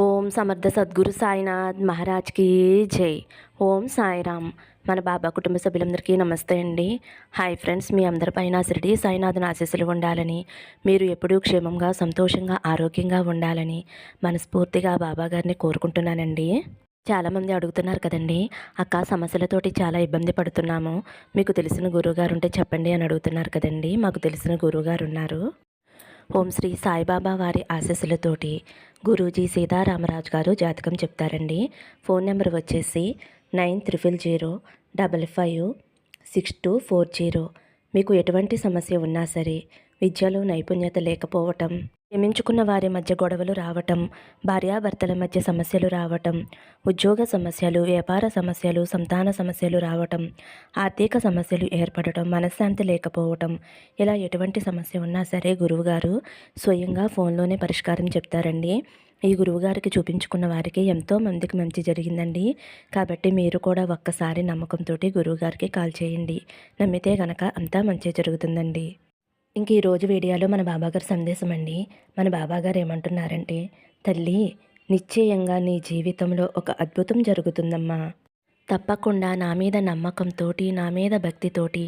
ఓం సమర్థ సద్గురు సాయినాథ్ మహారాజ్కి జై. ఓం సాయిరామ్. మన బాబా కుటుంబ సభ్యులందరికీ నమస్తే అండి. హాయ్ ఫ్రెండ్స్ మీ అందరిపైన శిరిడి సాయినాథుని ఆశీస్సులు ఉండాలని మీరు ఎప్పుడూ క్షేమంగా సంతోషంగా ఆరోగ్యంగా ఉండాలని మనస్ఫూర్తిగా బాబా గారిని కోరుకుంటున్నానండి. చాలామంది అడుగుతున్నారు కదండి అక్క సమస్యలతోటి చాలా ఇబ్బంది పడుతున్నాము. మీకు తెలిసిన గురువుగారు ఉంటే చెప్పండి అని అడుగుతున్నారు కదండి. మాకు తెలిసిన గురువుగారు ఉన్నారు ఓం శ్రీ సాయిబాబా వారి ఆశీస్సులతోటి గురూజీ సీతారామరాజు గారు జాతకం చెప్తారండి. ఫోన్ నెంబర్ వచ్చేసి nine triple zero double five six two four zero. మీకు ఎటువంటి సమస్య ఉన్నా సరే విద్యలో నైపుణ్యత లేకపోవటం ప్రేమించుకున్న వారి మధ్య గొడవలు రావటం భార్యాభర్తల మధ్య సమస్యలు రావటం ఉద్యోగ సమస్యలు వ్యాపార సమస్యలు సంతాన సమస్యలు రావటం ఆర్థిక సమస్యలు ఏర్పడటం మనశ్శాంతి లేకపోవటం ఇలా ఎటువంటి సమస్య ఉన్నా సరే గురువుగారు స్వయంగా ఫోన్లోనే పరిష్కారం చెప్తారండి. ఈ గురువుగారికి చూపించుకున్న వారికి ఎంతో మందికి మంచి జరిగిందండి. కాబట్టి మీరు కూడా ఒక్కసారి నమ్మకంతో గురువుగారికి కాల్ చేయండి. నమ్మితే గనక అంతా మంచి జరుగుతుందండి. ఇంక ఈరోజు వీడియోలో మన బాబాగారి సందేశం అండి. మన బాబాగారు ఏమంటున్నారంటే తల్లి నిశ్చయంగా నీ జీవితంలో ఒక అద్భుతం జరుగుతుందమ్మా. తప్పకుండా నా మీద నమ్మకంతోటి నా మీద భక్తితోటి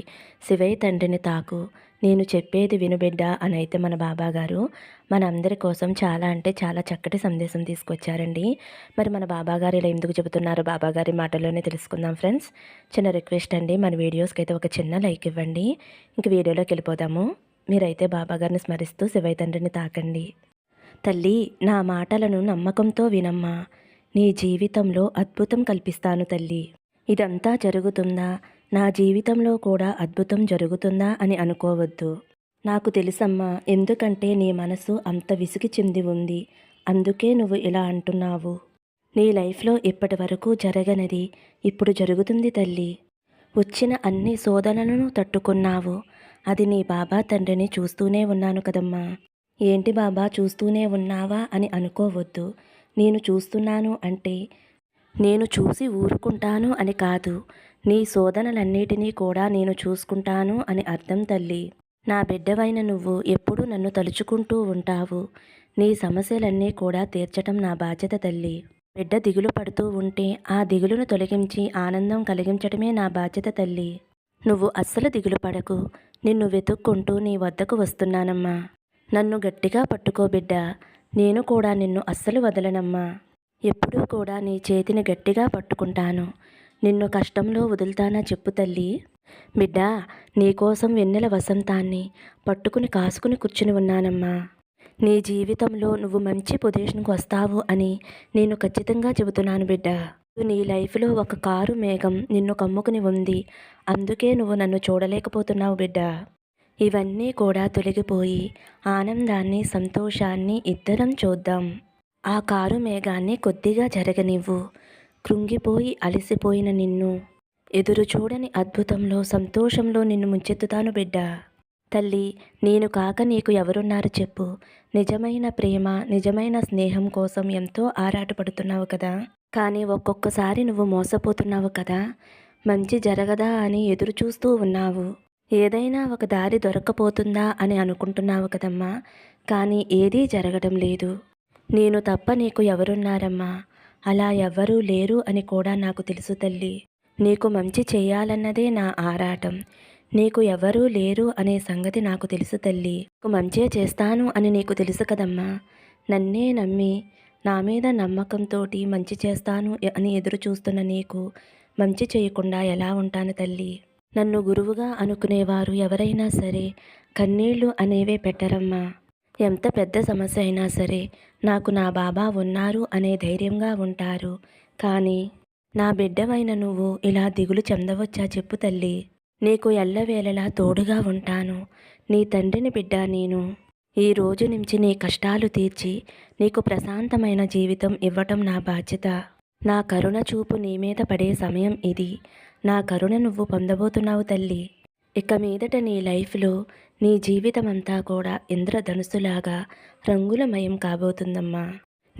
శివయ్య తండ్రిని తాకు. నేను చెప్పేది వినుబిడ్డ అని అయితే మన బాబాగారు మన అందరి కోసం చాలా అంటే చాలా చక్కటి సందేశం తీసుకొచ్చారండి. మరి మన బాబాగారు ఇలా ఎందుకు చెబుతున్నారు? బాబాగారి మాటల్లోనే తెలుసుకుందాం ఫ్రెండ్స్. చిన్న రిక్వెస్ట్ అండి మన వీడియోస్కి అయితే ఒక చిన్న లైక్ ఇవ్వండి. ఇంక వీడియోలోకి వెళ్ళిపోదాము. మీరైతే బాబాగారిని స్మరిస్తూ శివయ్య తండ్రిని తాకండి. తల్లి నా మాటలను నమ్మకంతో వినమ్మా. నీ జీవితంలో అద్భుతం కల్పిస్తాను తల్లి. ఇదంతా జరుగుతుందా? నా జీవితంలో కూడా అద్భుతం జరుగుతుందా అని అనుకోవద్దు. నాకు తెలుసమ్మా ఎందుకంటే నీ మనసు అంత విసిగి చెంది ఉంది. అందుకే నువ్వు ఇలా అంటున్నావు. నీ లైఫ్లో ఇప్పటి వరకు జరగనిది ఇప్పుడు జరుగుతుంది తల్లి. వచ్చిన అన్ని శోధనలను తట్టుకున్నావు. అది నీ బాబా తండ్రిని చూస్తూనే ఉన్నాను కదమ్మా. ఏంటి బాబా చూస్తూనే ఉన్నావా అని అనుకోవద్దు. నేను చూస్తున్నాను అంటే నేను చూసి ఊరుకుంటాను అని కాదు. నీ శోధనలన్నిటినీ కూడా నేను చూసుకుంటాను అని అర్థం తల్లి. నా బిడ్డవైన నువ్వు ఎప్పుడూ నన్ను తలుచుకుంటూ ఉంటావు. నీ సమస్యలన్నీ కూడా తీర్చటం నా బాధ్యత తల్లి. బిడ్డ దిగులు పడుతూ ఉంటే ఆ దిగులును తొలగించి ఆనందం కలిగించటమే నా బాధ్యత తల్లి. నువ్వు అస్సలు దిగులు పడకు. నిన్ను వెతుక్కుంటూ నీ వద్దకు వస్తున్నానమ్మా. నన్ను గట్టిగా పట్టుకో బిడ్డ. నేను కూడా నిన్ను అస్సలు వదలనమ్మా. ఎప్పుడూ కూడా నీ చేతిని గట్టిగా పట్టుకుంటాను. నిన్ను కష్టంలో వదులుతానా చెప్పు తల్లి. బిడ్డ నీకోసం వెన్నెల వసంతాన్ని పట్టుకుని కాసుకుని కూర్చుని ఉన్నానమ్మా. నీ జీవితంలో నువ్వు మంచి పొజిషన్కి వస్తావు అని నేను ఖచ్చితంగా చెబుతున్నాను బిడ్డ. నీ లైఫ్లో ఒక కారు మేఘం నిన్ను కమ్ముకుని ఉంది. అందుకే నువ్వు నన్ను చూడలేకపోతున్నావు బిడ్డ. ఇవన్నీ కూడా తొలగిపోయి ఆనందాన్ని సంతోషాన్ని ఇద్దరం చూద్దాం. ఆ కారు మేఘాన్ని కొద్దిగా జరగనివ్వు. కృంగిపోయి అలసిపోయిన నిన్ను. ఎదురు చూడని అద్భుతంలో సంతోషంలో నిన్ను ముంచెత్తుతాను బిడ్డ. తల్లి నేను కాక నీకు ఎవరున్నారు చెప్పు. నిజమైన ప్రేమ నిజమైన స్నేహం కోసం ఎంతో ఆరాటపడుతున్నావు కదా. కానీ ఒక్కొక్కసారి నువ్వు మోసపోతున్నావు కదా. మంచి జరగదా అని ఎదురు చూస్తూ ఉన్నావు. ఏదైనా ఒక దారి దొరకపోతుందా అని అనుకుంటున్నావు కదమ్మా. కానీ ఏదీ జరగడం లేదు. నేను తప్ప నీకు ఎవరున్నారమ్మా. అలా ఎవ్వరూ లేరు అని కూడా నాకు తెలుసు తల్లి. నీకు మంచి చేయాలన్నదే నా ఆరాటం. నీకు ఎవరూ లేరు అనే సంగతి నాకు తెలుసు తల్లి. నీకు మంచే చేస్తాను అని నీకు తెలుసు కదమ్మా. నన్నే నమ్మి నా మీద నమ్మకంతోటి మంచి చేస్తాను అని ఎదురు చూస్తున్న నీకు మంచి చేయకుండా ఎలా ఉంటాను తల్లి? నన్ను గురువుగా అనుకునేవారు ఎవరైనా సరే కన్నీళ్ళు అనేవే పెట్టరమ్మా. ఎంత పెద్ద సమస్య అయినా సరే నాకు నా బాబా ఉన్నారు అనే ధైర్యంగా ఉంటారు. కానీ నా బిడ్డవైన నువ్వు ఇలా దిగులు చెందవచ్చా చెప్పు తల్లి. నీకు ఎల్లవేళలా తోడుగా ఉంటాను. నీ తండ్రిని బిడ్డ నేను. ఈ రోజు నుంచి నీ కష్టాలు తీర్చి నీకు ప్రశాంతమైన జీవితం ఇవ్వటం నా బాధ్యత. నా కరుణ చూపు నీ మీద పడే సమయం ఇది. నా కరుణ నువ్వు పొందబోతున్నావు తల్లి. ఇక మీదట నీ లైఫ్లో నీ జీవితమంతా కూడా ఇంద్రధనుసులాగా రంగులమయం కాబోతుందమ్మా.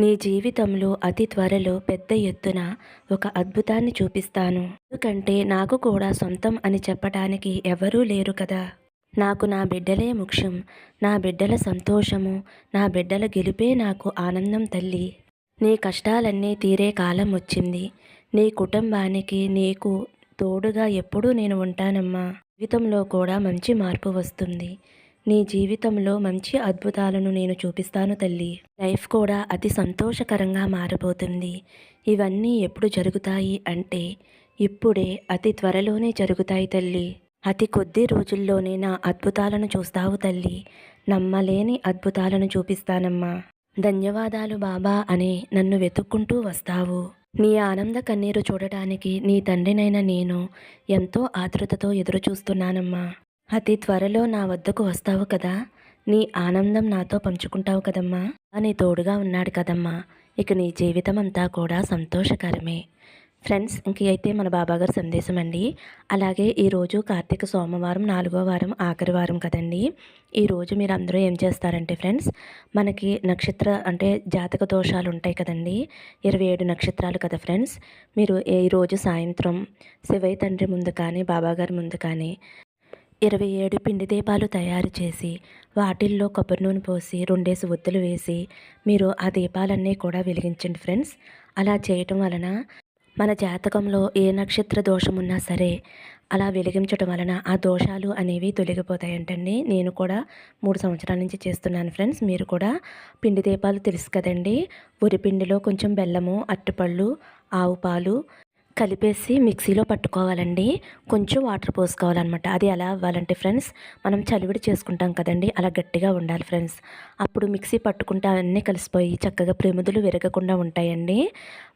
నీ జీవితంలో అతి త్వరలో పెద్ద ఎత్తున ఒక అద్భుతాన్ని చూపిస్తాను. ఎందుకంటే నాకు కూడా సొంతం అని చెప్పడానికి ఎవరూ లేరు కదా. నాకు నా బిడ్డలే ముఖ్యం. నా బిడ్డల సంతోషము నా బిడ్డల గెలుపే నాకు ఆనందం తల్లి. నీ కష్టాలన్నీ తీరే కాలం వచ్చింది. నీ కుటుంబానికి నీకు తోడుగా ఎప్పుడూ నేను ఉంటానమ్మా. జీవితంలో కూడా మంచి మార్పు వస్తుంది. నీ జీవితంలో మంచి అద్భుతాలను నేను చూపిస్తాను తల్లి. లైఫ్ కూడా అతి సంతోషకరంగా మారబోతుంది. ఇవన్నీ ఎప్పుడు జరుగుతాయి అంటే ఇప్పుడే అతి త్వరలోనే జరుగుతాయి తల్లి. అతి కొద్ది రోజుల్లోనే నా అద్భుతాలను చూస్తావు తల్లి. నమ్మలేని అద్భుతాలను చూపిస్తానమ్మా. ధన్యవాదాలు బాబా అని నన్ను వెతుక్కుంటూ వస్తావు. నీ ఆనంద కన్నీరు చూడటానికి నీ తండ్రినైన నేను ఎంతో ఆతృతతో ఎదురుచూస్తున్నానమ్మా. అతి త్వరలో నా వద్దకు వస్తావు కదా. నీ ఆనందం నాతో పంచుకుంటావు కదమ్మా. అని తోడుగా ఉన్నాడు కదమ్మా. ఇక నీ జీవితం అంతా కూడా సంతోషకరమే. ఫ్రెండ్స్ ఇంక అయితే మన బాబాగారి సందేశం అండి. అలాగే ఈరోజు కార్తీక సోమవారం నాలుగో వారం ఆఖరి వారం కదండి. ఈరోజు మీరు అందరూ ఏం చేస్తారంటే ఫ్రెండ్స్ మనకి నక్షత్ర అంటే జాతక దోషాలు ఉంటాయి కదండి. ఇరవై ఏడు నక్షత్రాలు కదా ఫ్రెండ్స్. మీరు ఈరోజు సాయంత్రం శివయ్య తండ్రి ముందు కానీ బాబాగారి ముందు కానీ ఇరవై ఏడు పిండి దీపాలు తయారు చేసి వాటిల్లో కొబ్బరి నూనె పోసి రెండేసి ఒత్తులు వేసి మీరు ఆ దీపాలన్నీ కూడా వెలిగించండి ఫ్రెండ్స్. అలా చేయటం వలన మన జాతకంలో ఏ నక్షత్ర దోషం ఉన్నా సరే అలా వెలిగించటం వలన ఆ దోషాలు అనేవి తొలగిపోతాయంటండి. నేను కూడా మూడు సంవత్సరాల నుంచి చేస్తున్నాను ఫ్రెండ్స్. మీరు కూడా పిండి దీపాలు తెలుసు కదండి. ఉరిపిండిలో కొంచెం బెల్లము అట్టుపళ్ళు ఆవు పాలు కలిపేసి మిక్సీలో పట్టుకోవాలండి. కొంచెం వాటర్ పోసుకోవాలన్నమాట. అది ఎలా అవ్వాలంటే ఫ్రెండ్స్ మనం చలివిడి చేసుకుంటాం కదండి అలా గట్టిగా ఉండాలి ఫ్రెండ్స్. అప్పుడు మిక్సీ పట్టుకుంటే అవన్నీ కలిసిపోయి చక్కగా ప్రమిదులు విరగకుండా ఉంటాయండి.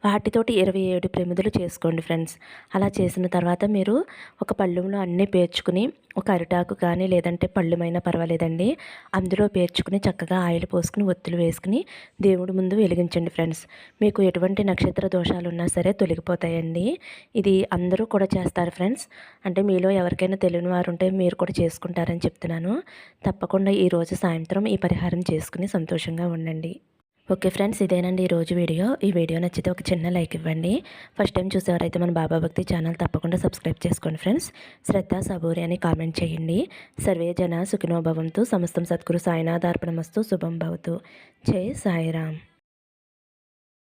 వాటితోటి ఇరవై ఏడు ప్రమిదులు చేసుకోండి ఫ్రెండ్స్. అలా చేసిన తర్వాత మీరు ఒక పళ్ళులో అన్నీ పేర్చుకుని ఒక అరిటాకు కానీ లేదంటే పళ్ళుమైనా పర్వాలేదండి. అందులో పేర్చుకుని చక్కగా ఆయిల్ పోసుకుని ఒత్తులు వేసుకుని దేవుడి ముందు వెలిగించండి ఫ్రెండ్స్. మీకు ఎటువంటి నక్షత్ర దోషాలు ఉన్నా సరే తొలగిపోతాయండి. ఇది అందరూ కూడా చేస్తారు ఫ్రెండ్స్. అంటే మీలో ఎవరికైనా తెలియని వారు ఉంటే మీరు కూడా చేసుకుంటారని చెప్తున్నాను. తప్పకుండా ఈరోజు సాయంత్రం ఈ పరిహారం చేసుకుని సంతోషంగా ఉండండి. ఓకే ఫ్రెండ్స్ ఇదేనండి ఈరోజు వీడియో. ఈ వీడియో నచ్చితే ఒక చిన్న లైక్ ఇవ్వండి. ఫస్ట్ టైం చూసేవారైతే మన బాబా భక్తి ఛానల్ తప్పకుండా సబ్స్క్రైబ్ చేసుకోండి ఫ్రెండ్స్. శ్రద్ధ సబూరి అని కామెంట్ చేయండి. సర్వే జన సుఖినోభవంతో సమస్తం సద్గురు సాయినాథార్పణమస్తు. శుభం భవతు. జై సాయిరామ్.